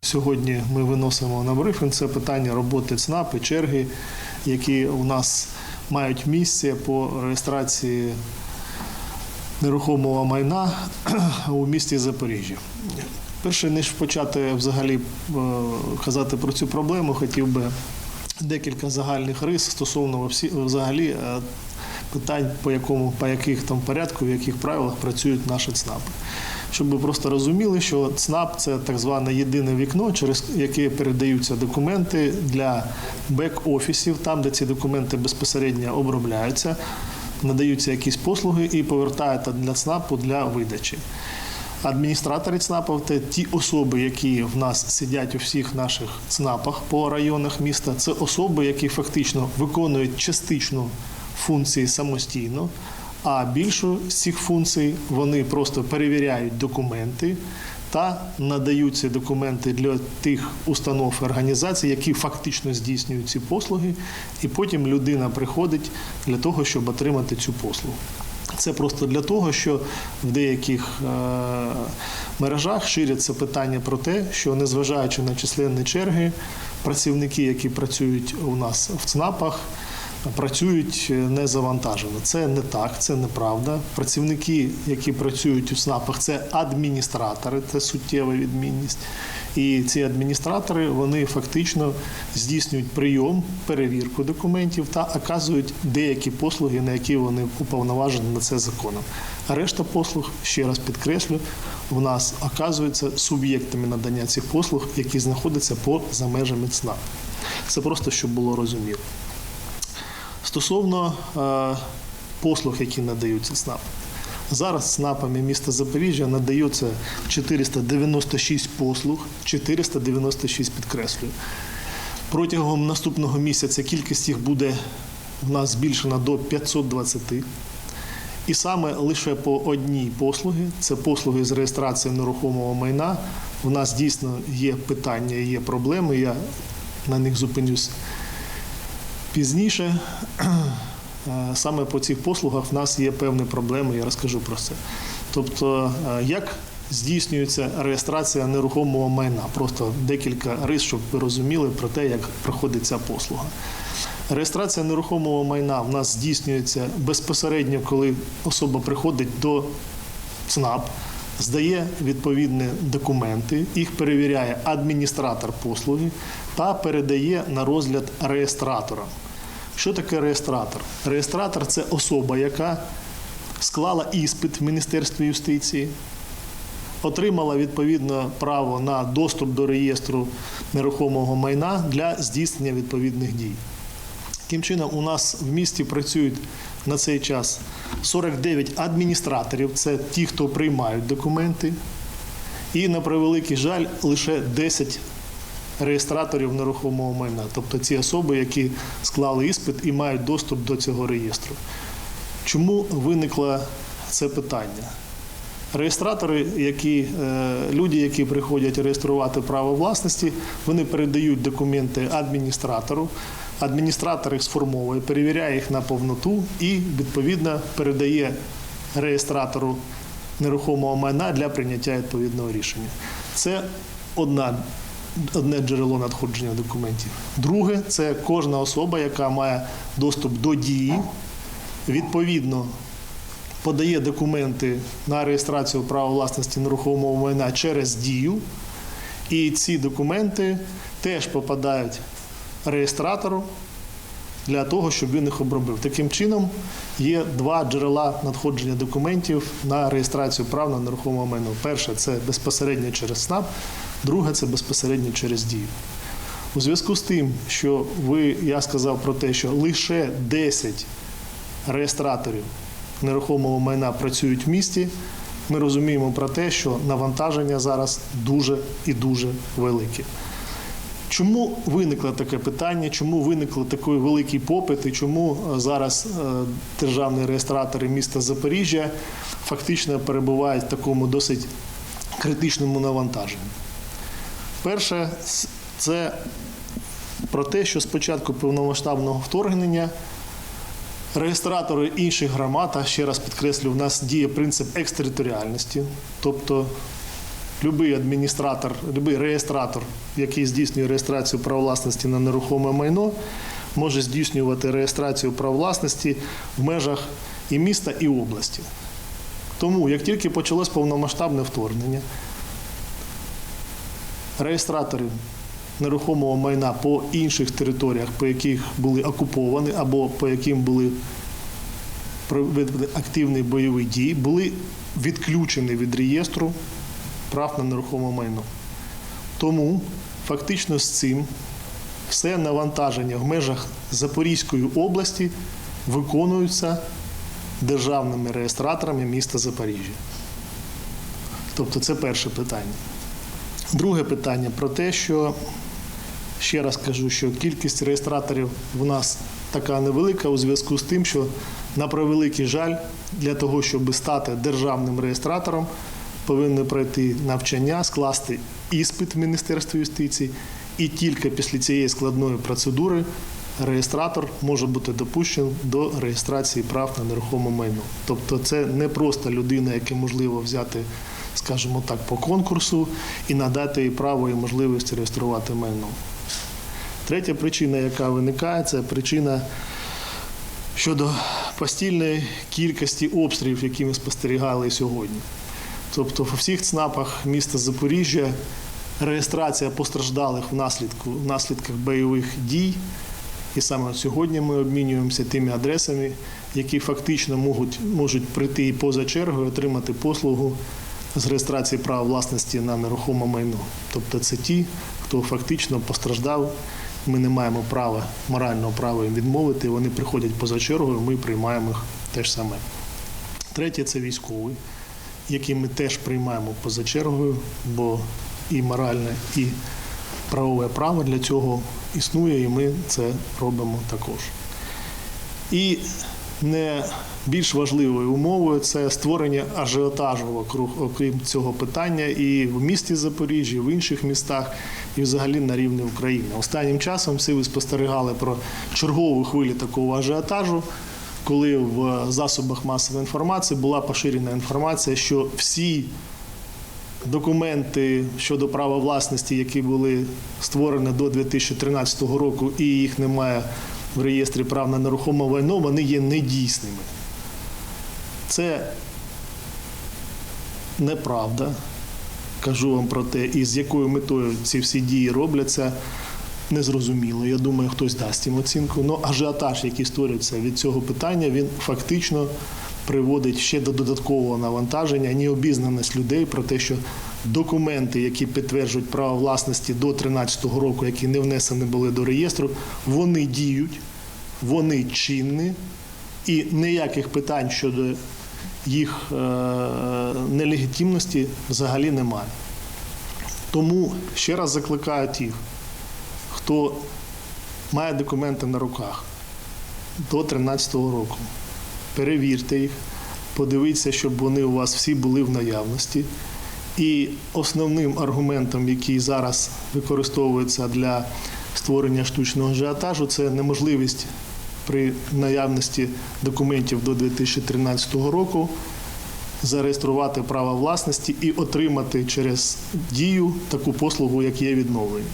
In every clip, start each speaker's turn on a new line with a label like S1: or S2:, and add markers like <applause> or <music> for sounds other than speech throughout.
S1: Сьогодні ми виносимо на брифінг це питання роботи ЦНАП і черги, які у нас мають місце по реєстрації нерухомого майна у місті Запоріжжя. Перше, ніж почати взагалі е, казати про цю проблему, хотів би декілька загальних рис стосовно взагалі е, питань, по якому, по яких там порядку, в яких правилах працюють наші ЦНАПи. Щоб ви просто розуміли, що ЦНАП це так зване єдине вікно, через яке передаються документи для бек-офісів, там, де ці документи безпосередньо обробляються, надаються якісь послуги і повертаються для ЦНАПу для видачі. Адміністратори ЦНАПів це ті особи, які в нас сидять у всіх наших ЦНАПах по районах міста. Це особи, які фактично виконують частичну функції самостійно, а більшу з цих функцій вони просто перевіряють документи та надають ці документи для тих установ і організацій, які фактично здійснюють ці послуги, і потім людина приходить для того, щоб отримати цю послугу. Це просто для того, що в деяких е, мережах ширяться питання про те, що незважаючи на численні черги, працівники, які працюють у нас в ЦНАПах, працюють не завантажено. Це не так, це неправда. Працівники, які працюють у ЦНАПах, це адміністратори, це суттєва відмінність. І ці адміністратори вони фактично здійснюють прийом, перевірку документів та оказують деякі послуги, на які вони уповноважені на це законом. А решта послуг, ще раз підкреслю, в нас оказуються суб'єктами надання цих послуг, які знаходяться поза межами ЦНАП. Це просто щоб було розуміло. Стосовно е, послуг, які надаються ЦНАП. Зараз ЦНАПами міста Запоріжжя надається 496 послуг, 496 підкреслюю. Протягом наступного місяця кількість їх буде в нас збільшена до 520. І саме лише по одній послуги, це послуги з реєстрації нерухомого майна. У нас дійсно є питання, є проблеми. Я на них зупинюсь пізніше. <clears throat> Е, Саме по цих послугах в нас є певні проблеми, я розкажу про це. Тобто, е, як здійснюється реєстрація нерухомого майна? Просто декілька рис, щоб ви розуміли про те, як проходить ця послуга. Реєстрація нерухомого майна в нас здійснюється безпосередньо, коли особа приходить до ЦНАП, здає відповідні документи, їх перевіряє адміністратор послуги та передає на розгляд реєстратора. Що таке реєстратор? Реєстратор це особа, яка склала іспит в Міністерстві юстиції, отримала відповідно право на доступ до реєстру нерухомого майна для здійснення відповідних дій. Таким чином, у нас в місті працюють на цей час 49 адміністраторів, це ті, хто приймають документи, і на превеликий жаль, лише 10 реєстраторів нерухомого майна, тобто ці особи, які склали іспит і мають доступ до цього реєстру. Чому виникло це питання? Реєстратори, які, е, люди, які приходять реєструвати право власності, вони передають документи адміністратору. Адміністратор їх сформовує, перевіряє їх на повноту і відповідно передає реєстратору нерухомого майна для прийняття відповідного рішення. Це одна одне джерело надходження документів. Друге це кожна особа, яка має доступ до дії, відповідно подає документи на реєстрацію права власності нерухомого майна через дію. І ці документи теж попадають реєстратору для того, щоб він їх обробив. Таким чином, є два джерела надходження документів на реєстрацію прав на нерухоме майно. Перше це безпосередньо через СНАП, друге це безпосередньо через дію. У зв'язку з тим, що ви, я сказав про те, що лише 10 реєстраторів нерухомого майна працюють в місті, ми розуміємо про те, що навантаження зараз дуже і дуже велике. Чому виникло таке питання? Чому виникло такий великий попит і чому е, зараз е, державні реєстратори міста Запоріжжя фактично перебувають в такому досить критичному навантаженні? Перше, це про те, що з початку повномасштабного вторгнення Реєстратори інших громад, а ще раз підкреслю, у нас діє принцип екстериторіальності, тобто Любий адміністратор, любий реєстратор, який здійснює реєстрацію прав власності на нерухоме майно, може здійснювати реєстрацію прав власності в межах і міста, і області. Тому, як тільки почалось повномасштабне вторгнення, реєстратори нерухомого майна по інших територіях, по яких були окуповані або по яким були проведені активні бойові дії, були відключені від реєстру прав на нерухоме майно. Тому фактично з цим все навантаження в межах Запорізької області виконуються державними реєстраторами міста Запоріжжя. Тобто це перше питання. Друге питання про те, що ще раз кажу, що кількість реєстраторів в нас така невелика у зв'язку з тим, що на превеликий жаль, для того, щоб стати державним реєстратором, повинні пройти навчання, скласти іспит в Міністерстві юстиції, і тільки після цієї складної процедури реєстратор може бути допущений до реєстрації прав на нерухоме майно. Тобто, це не просто людина, яка можливо взяти, скажімо так, по конкурсу і надати їй право і можливість реєструвати майно. Третя причина, яка виникає, це причина щодо постільної кількості обстрілів, які ми спостерігали сьогодні. Тобто, по всіх ЦНАПах міста Запоріжжя реєстрація постраждалих внаслідку, внаслідках бойових дій. І саме сьогодні ми обмінюємося тими адресами, які фактично можуть, можуть прийти і поза чергою, отримати послугу з реєстрації права власності на нерухоме майно. Тобто це ті, хто фактично постраждав. Ми не маємо права, морального права їм відмовити. Вони приходять поза чергою, ми приймаємо їх теж саме. Третє це військовий, який ми теж приймаємо поза чергою, бо і моральне, і правове право для цього існує, і ми це робимо також. І не більш важливою умовою це створення ажіотажу округ, окрім цього питання, і в місті Запоріжжя, і в інших містах, і взагалі на рівні України. Останнім часом всі ви спостерігали про чергову хвилю такого ажіотажу, коли в засобах масової інформації була поширена інформація, що всі документи щодо права власності, які були створені до 2013 року, і їх немає в реєстрі прав на нерухоме майно, вони є недійсними. Це неправда. Кажу вам про те, і з якою метою ці всі дії робляться, незрозуміло. Я думаю, хтось дасть їм оцінку. Ну, ажіотаж, який створюється від цього питання, він фактично приводить ще до додаткового навантаження, необізнаність людей про те, що документи, які підтверджують право власності до 2013 року, які не внесені були до реєстру, вони діють, вони чинні, і ніяких питань щодо їх е, нелегітимності взагалі немає. Тому ще раз закликаю тих, хто має документи на руках до 2013 року. Перевірте їх, подивіться, щоб вони у вас всі були в наявності. І основним аргументом, який зараз використовується для створення штучного ажіотажу, це неможливість при наявності документів до 2013 року зареєструвати право власності і отримати через дію таку послугу, як є відновлення.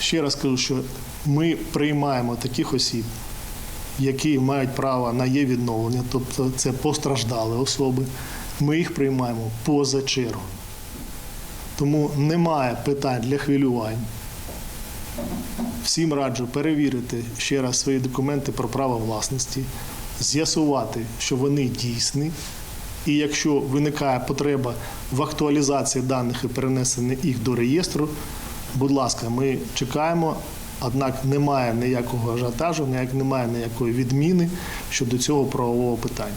S1: Ще раз кажу, що ми приймаємо таких осіб, які мають право на є відновлення, тобто це постраждали особи. Ми їх приймаємо поза чергою. Тому немає питань для хвилювань. Всім раджу перевірити ще раз свої документи про право власності, з'ясувати, що вони дійсні. І якщо виникає потреба в актуалізації даних і перенесення їх до реєстру, будь ласка, ми чекаємо. Однак немає ніякого ажіотажу, ніяк немає ніякої відміни щодо цього правового питання.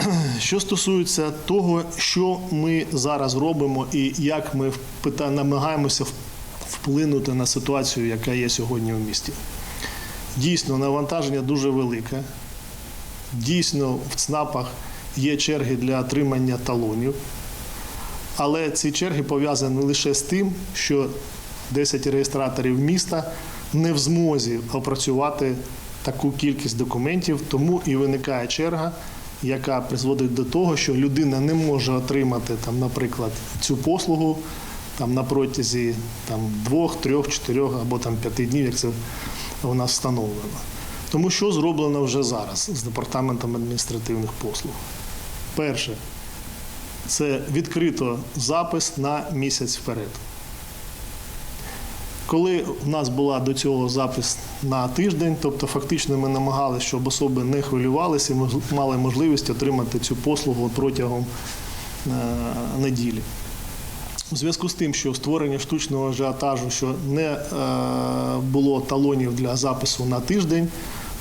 S1: <clears throat> Що стосується того, що ми зараз робимо і як ми намагаємося вплинути на ситуацію, яка є сьогодні в місті. Дійсно, навантаження дуже велике. Дійсно, в ЦНАПах є черги для отримання талонів. Але ці черги пов'язані лише з тим, що 10 реєстраторів міста не в змозі опрацювати таку кількість документів, тому і виникає черга, яка призводить до того, що людина не може отримати там, наприклад, цю послугу там на протязі там двох, трьох, чотирьох або там п'яти днів, як це у нас встановлено. Тому що зроблено вже зараз з департаментом адміністративних послуг. Перше, це відкрито запис на місяць вперед. Коли в нас була до цього запис на тиждень, тобто фактично ми намагалися, щоб особи не хвилювалися і мали можливість отримати цю послугу протягом е, неділі. У зв'язку з тим, що створення штучного ажіотажу, що не е, було талонів для запису на тиждень,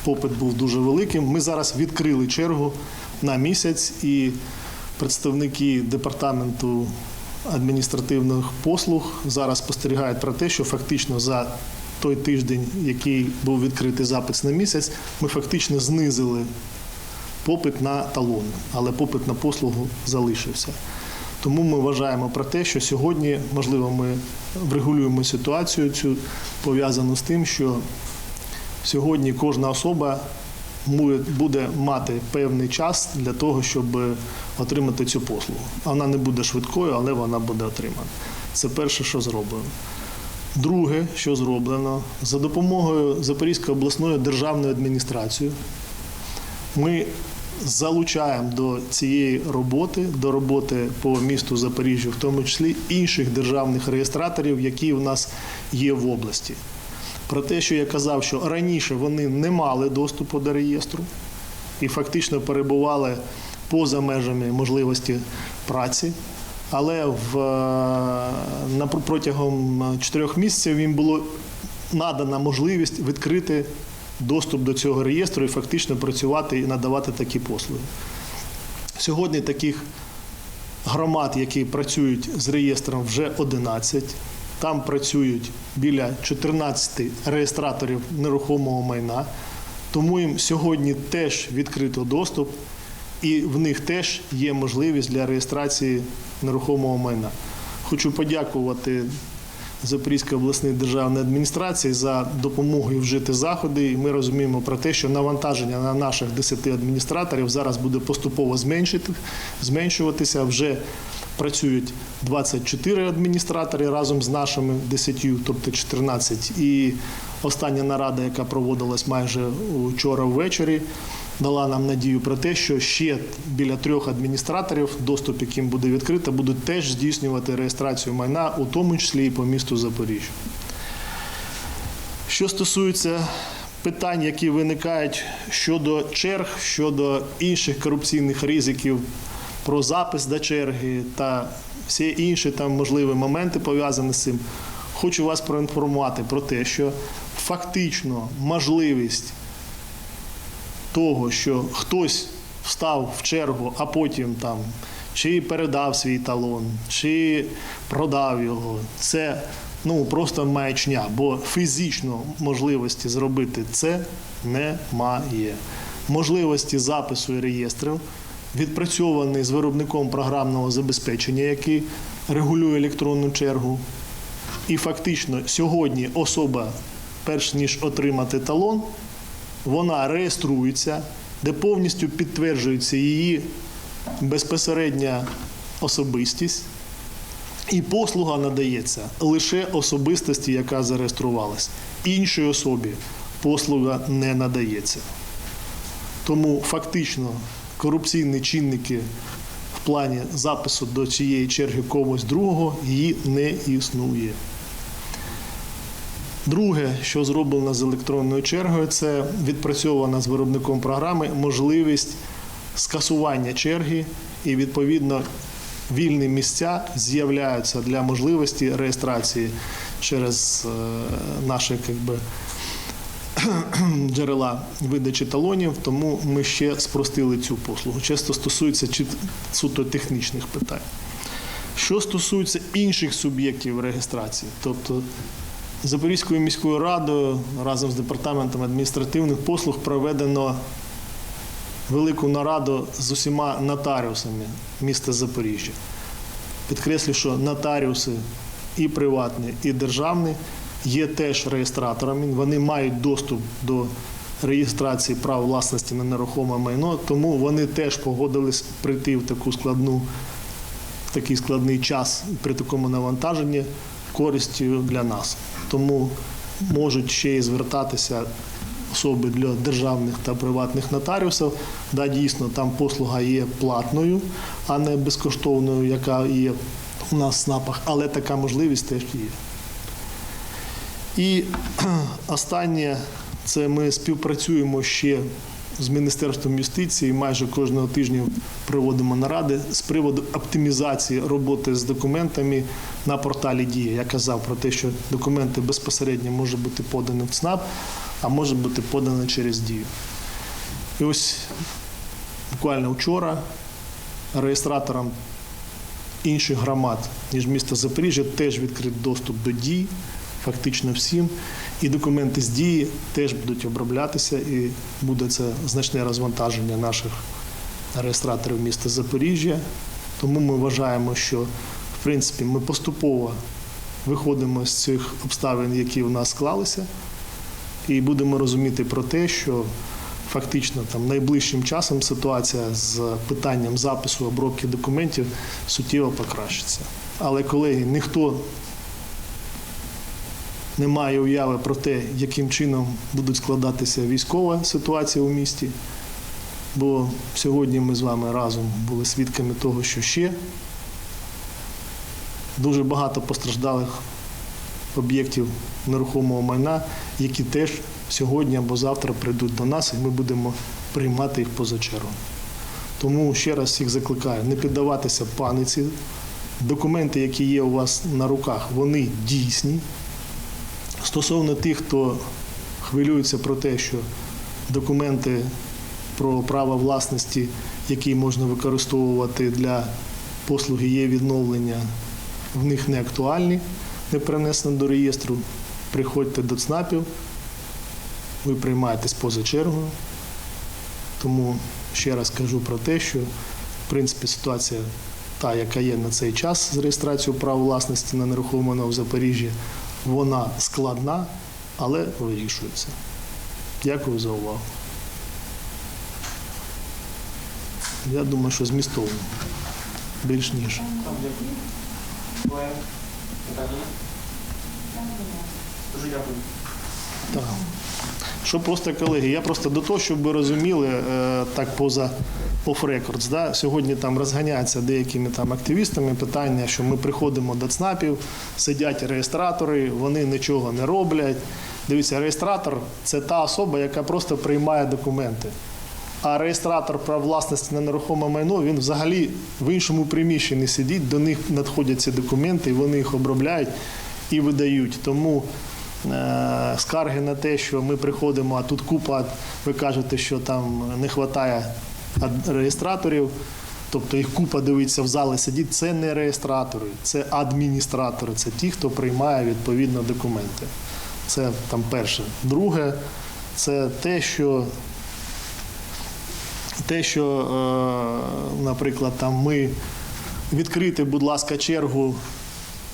S1: попит був дуже великим. Ми зараз відкрили чергу на місяць, і представники департаменту адміністративних послуг зараз спостерігають про те, що фактично за той тиждень, який був відкритий запис на місяць, ми фактично знизили попит на талони, але попит на послугу залишився. Тому ми вважаємо про те, що сьогодні, можливо, ми врегулюємо ситуацію цю пов'язану з тим, що сьогодні кожна особа буде мати певний час для того, щоб отримати цю послугу. Вона не буде швидкою, але вона буде отримана. Це перше, що зроблено. Друге, що зроблено, за допомогою Запорізької обласної державної адміністрації ми залучаємо до цієї роботи, до роботи по місту Запоріжжя, в тому числі інших державних реєстраторів, які у нас є в області. Про те, що я казав, що раніше вони не мали доступу до реєстру і фактично перебували поза межами можливості праці. Але в, е, на, протягом чотирьох місяців їм було надана можливість відкрити доступ до цього реєстру і фактично працювати і надавати такі послуги. Сьогодні таких громад, які працюють з реєстром, вже 11. Там працюють біля 14 реєстраторів нерухомого майна. Тому їм сьогодні теж відкрито доступ, і в них теж є можливість для реєстрації нерухомого майна. Хочу подякувати Запорізької обласної державної адміністрації за допомогу і вжити заходи. І ми розуміємо про те, що навантаження на наших 10 адміністраторів зараз буде поступово зменшуватися. Вже працюють 24 адміністратори разом з нашими 10, тобто 14. І остання нарада, яка проводилась майже вчора ввечері, дала нам надію про те, що ще біля трьох адміністраторів, доступ яким буде відкрито, будуть теж здійснювати реєстрацію майна, у тому числі і по місту Запоріжжя. Що стосується питань, які виникають щодо черг, щодо інших корупційних ризиків, про запис до черги та всі інші там можливі моменти пов'язані з цим, хочу вас проінформувати про те, що фактично можливість того, що хтось встав в чергу, а потім там чи передав свій талон, чи продав його, це ну просто маячня, бо фізично можливості зробити це немає. Можливості запису і реєстрів відпрацьований з виробником програмного забезпечення, який регулює електронну чергу. І фактично сьогодні особа, перш ніж отримати талон, вона реєструється, де повністю підтверджується її безпосередня особистість, і послуга надається лише особистості, яка зареєструвалась. Іншій особі послуга не надається. Тому фактично корупційні чинники в плані запису до цієї черги когось другого її не існує. Друге, що зроблено з електронною чергою, це відпрацьована з виробником програми можливість скасування черги і відповідно вільні місця з'являються для можливості реєстрації через е, наші би, джерела видачі талонів, тому ми ще спростили цю послугу. Часто стосується суто технічних питань. Що стосується інших суб'єктів реєстрації, тобто Запорізькою міською радою разом з департаментом адміністративних послуг проведено велику нараду з усіма нотаріусами міста Запоріжжя. Підкреслю, що нотаріуси і приватні, і державні є теж реєстраторами. Вони мають доступ до реєстрації прав власності на нерухоме майно, тому вони теж погодились прийти в таку складну, в такий складний час при такому навантаженні користю для нас. Тому можуть ще й звертатися особи для державних та приватних нотаріусів. Да, дійсно, там послуга є платною, а не безкоштовною, яка є у нас в СНАПах, але така можливість теж є. І <clears throat> останнє це ми співпрацюємо ще з Міністерством юстиції. Майже кожного тижня проводимо наради з приводу оптимізації роботи з документами на порталі Дія. Я казав про те, що документи безпосередньо можуть бути подані в ЦНАП, а може бути подані через Дію. І ось буквально вчора реєстраторам інших громад, ніж місто Запоріжжя, теж відкрит доступ до дій, фактично всім. І документи з дії теж будуть оброблятися, і буде це значне розвантаження наших реєстраторів міста Запоріжжя. Тому ми вважаємо, що в принципі ми поступово виходимо з цих обставин, які у нас склалися, і будемо розуміти про те, що фактично там найближчим часом ситуація з питанням запису обробки документів суттєво покращиться. Але колеги, ніхто не має уяви про те, яким чином будуть складатися військова ситуація у місті. Бо сьогодні ми з вами разом були свідками того, що ще дуже багато постраждалих об'єктів нерухомого майна, які теж сьогодні або завтра прийдуть до нас, і ми будемо приймати їх поза чергу. Тому ще раз всіх закликаю не піддаватися паниці. Документи, які є у вас на руках, вони дійсні. Стосовно тих, хто хвилюється про те, що документи про право власності, які можна використовувати для послуги є відновлення, в них не актуальні, не принесені до реєстру. Приходьте до ЦНАПів, ви приймаєтесь поза чергою. Тому ще раз кажу про те, що в принципі ситуація та, яка є на цей час з реєстрацією права власності на нерухоме в Запоріжжі, вона складна, але вирішується. Дякую за увагу. Я думаю, що змістовно. Більш ніж.
S2: Дуже дякую.
S1: Так. Що просто, колеги, я просто до того, щоб ви розуміли, е, так поза records, да, сьогодні там розганяться деякими там активістами питання, що ми приходимо до ЦНАПів, сидять реєстратори, вони нічого не роблять. Дивіться, реєстратор це та особа, яка просто приймає документи. А реєстратор прав власності на нерухоме майно він взагалі в іншому приміщенні сидить, до них надходять ці документи, вони їх обробляють і видають. Тому скарги на те, що ми приходимо, а тут купа, ви кажете, що там не вистачає реєстраторів. Тобто їх купа дивиться в залі сидіть. Це не реєстратори, це адміністратори, це ті, хто приймає відповідно документи. Це там перше. Друге, це те, що те, що, е, наприклад, там ми відкрити, будь ласка, чергу,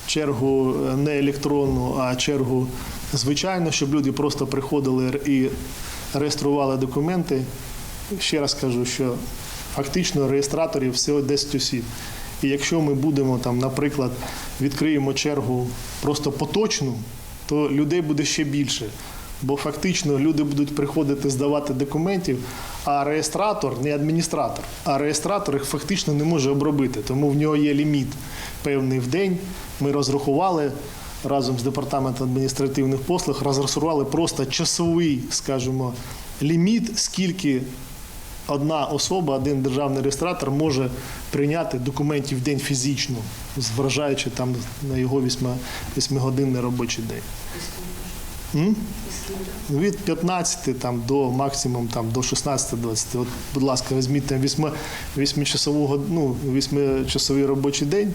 S1: чергу е, не електронну, а чергу звичайну, щоб люди просто приходили і реєстрували документи. Ще раз кажу, що фактично реєстраторів всього 10 осіб. І якщо ми будемо там, наприклад, відкриємо чергу просто поточну, то людей буде ще більше. Бо фактично люди будуть приходити здавати документів, а реєстратор, не адміністратор, а реєстратор їх фактично не може обробити. Тому в нього є ліміт певний в день. Ми розрахували разом з департаментом адміністративних послуг, розрахували просто часовий, скажімо, ліміт, скільки одна особа, один державний реєстратор може прийняти документів в день фізично, зважаючи там на його 8-годинний робочий день. Від 15 там, до максимум там, до 16-20. От, будь ласка, візьміть там 8, 8 ну, 8-часовий робочий день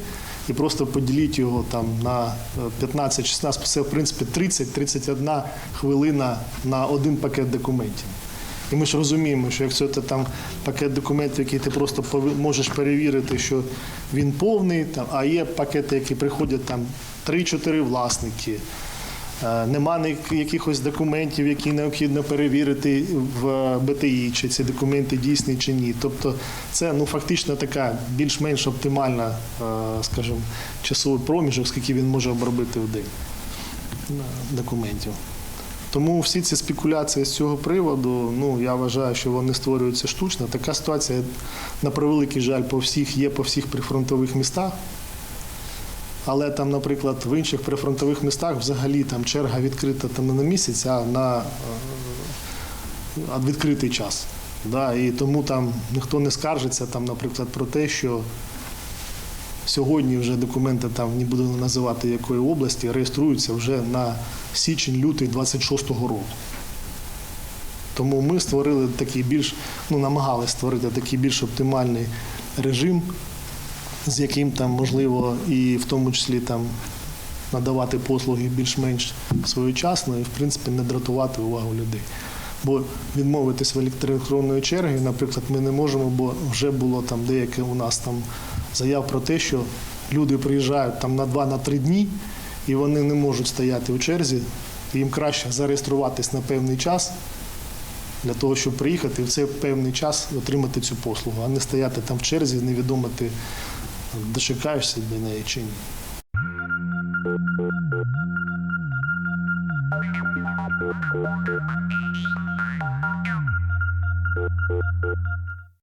S1: і просто поділіть його там на е, 15-16, це в принципі 30-31 хвилина на один пакет документів. І ми ж розуміємо, що якщо це там пакет документів, який ти просто можеш перевірити, що він повний, там, а є пакети, які приходять там 3-4 власники, е, нема якихось документів, які необхідно перевірити в БТІ, чи ці документи дійсні чи ні. Тобто це ну, фактично така більш-менш оптимальна, е, скажімо, часовий проміжок, скільки він може обробити в день е, документів. Тому всі ці спекуляції з цього приводу, ну я вважаю, що вони створюються штучно. Така ситуація, на превеликий жаль, по всіх є по всіх прифронтових містах. Але там, наприклад, в інших прифронтових містах взагалі там черга відкрита там не на місяць, а на е, відкритий час. Да, і тому там ніхто не скаржиться, там, наприклад, про те, що сьогодні вже документи там не буду називати якої області, реєструються вже на січень-лютий 26-го року. Тому ми створили такий більш, ну намагалися створити такий більш оптимальний режим, з яким там можливо і в тому числі там надавати послуги більш-менш своєчасно і в принципі не дратувати увагу людей. Бо відмовитись в електронної черги, наприклад, ми не можемо, бо вже було там деяке у нас там заяв про те, що люди приїжджають там на 2-3 дні і вони не можуть стояти у черзі. Їм краще зареєструватись на певний час для того, щоб приїхати і в цей певний час отримати цю послугу, а не стояти там в черзі, невідомо ти дочекаєшся до неї чи ні.